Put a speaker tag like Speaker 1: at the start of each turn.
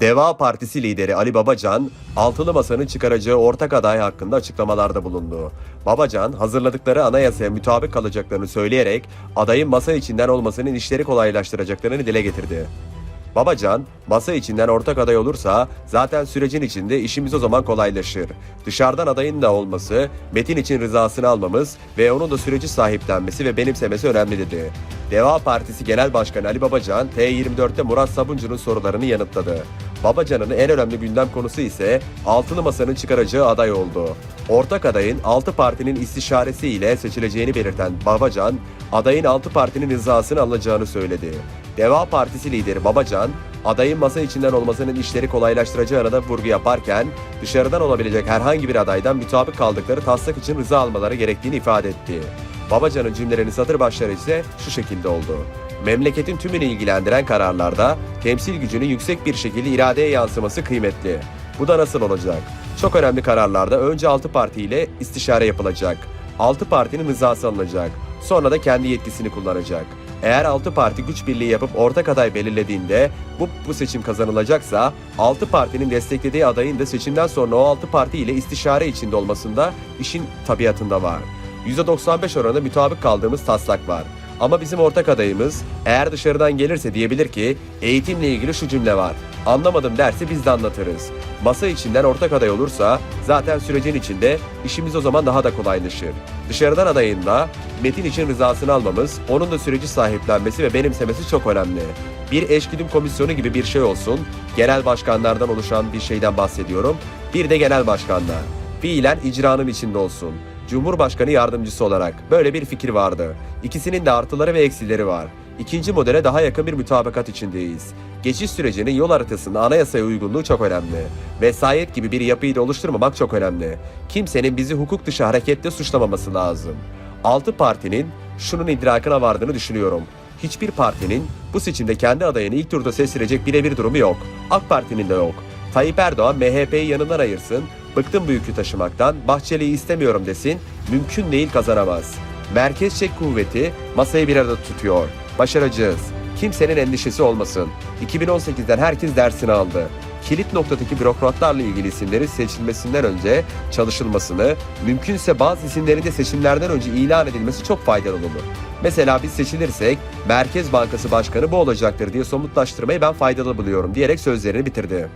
Speaker 1: Deva Partisi lideri Ali Babacan, Altılı Masa'nın çıkaracağı ortak aday hakkında açıklamalarda bulundu. Babacan, hazırladıkları anayasaya mutabık kalacaklarını söyleyerek adayın masa içinden olmasının işleri kolaylaştıracaklarını dile getirdi. Babacan, masa içinden ortak aday olursa zaten sürecin içinde işimiz o zaman kolaylaşır. Dışarıdan adayın da olması, Metin için rızasını almamız ve onun da süreci sahiplenmesi ve benimsemesi önemli dedi. Deva Partisi Genel Başkanı Ali Babacan, T24'te Murat Sabuncu'nun sorularını yanıtladı. Babacan'ın en önemli gündem konusu ise Altılı Masa'nın çıkaracağı aday oldu. Ortak adayın 6 partinin istişaresi ile seçileceğini belirten Babacan, adayın 6 partinin rızasını alacağını söyledi. Deva Partisi lideri Babacan, adayın masa içinden olmasının işleri kolaylaştıracağına da vurgu yaparken, dışarıdan olabilecek herhangi bir adaydan mutabık kaldıkları taslak için rıza almaları gerektiğini ifade etti. Babacan'ın cümlelerinin satır başları ise şu şekilde oldu. Memleketin tümünü ilgilendiren kararlarda temsil gücünün yüksek bir şekilde iradeye yansıması kıymetli. Bu da nasıl olacak? Çok önemli kararlarda önce 6 parti ile istişare yapılacak. 6 partinin rızası alınacak. Sonra da kendi yetkisini kullanacak. Eğer 6 parti güç birliği yapıp ortak aday belirlediğinde bu, bu seçim kazanılacaksa 6 partinin desteklediği adayın da seçimden sonra o 6 parti ile istişare içinde olmasında işin tabiatında var. %95 oranında mutabık kaldığımız taslak var. Ama bizim ortak adayımız eğer dışarıdan gelirse diyebilir ki eğitimle ilgili şu cümle var. Anlamadım derse biz de anlatırız. Masa içinden ortak aday olursa zaten sürecin içinde işimiz o zaman daha da kolaylaşır. Dışarıdan adayın da Metin için rızasını almamız, onun da süreci sahiplenmesi ve benimsemesi çok önemli. Bir eşgüdüm komisyonu gibi bir şey olsun, genel başkanlardan oluşan bir şeyden bahsediyorum. Bir de genel başkanlar. Fiilen icranın içinde olsun. Cumhurbaşkanı yardımcısı olarak böyle bir fikir vardı. İkisinin de artıları ve eksileri var. İkinci modele daha yakın bir mütabakat içindeyiz. Geçiş sürecinin yol haritasında anayasaya uygunluğu çok önemli. Vesayet gibi bir yapıyı da oluşturmamak çok önemli. Kimsenin bizi hukuk dışı hareketle suçlamaması lazım. Altı partinin şunun idrakına vardığını düşünüyorum. Hiçbir partinin bu seçimde kendi adayını ilk turda seçilecek birebir durumu yok. AK Parti'nin de yok. Tayyip Erdoğan MHP'yi yanından ayırsın, bıktım bu yükü taşımaktan, Bahçeli'yi istemiyorum desin, mümkün değil kazanamaz. Merkez çek kuvveti masayı bir arada tutuyor. Başaracağız. Kimsenin endişesi olmasın. 2018'den herkes dersini aldı. Kilit noktadaki bürokratlarla ilgili isimlerin seçilmesinden önce çalışılmasını, mümkünse bazı isimlerin de seçimlerden önce ilan edilmesi çok faydalı olur. Mesela biz seçilirsek Merkez Bankası Başkanı bu olacaktır diye somutlaştırmayı ben faydalı buluyorum diyerek sözlerini bitirdi.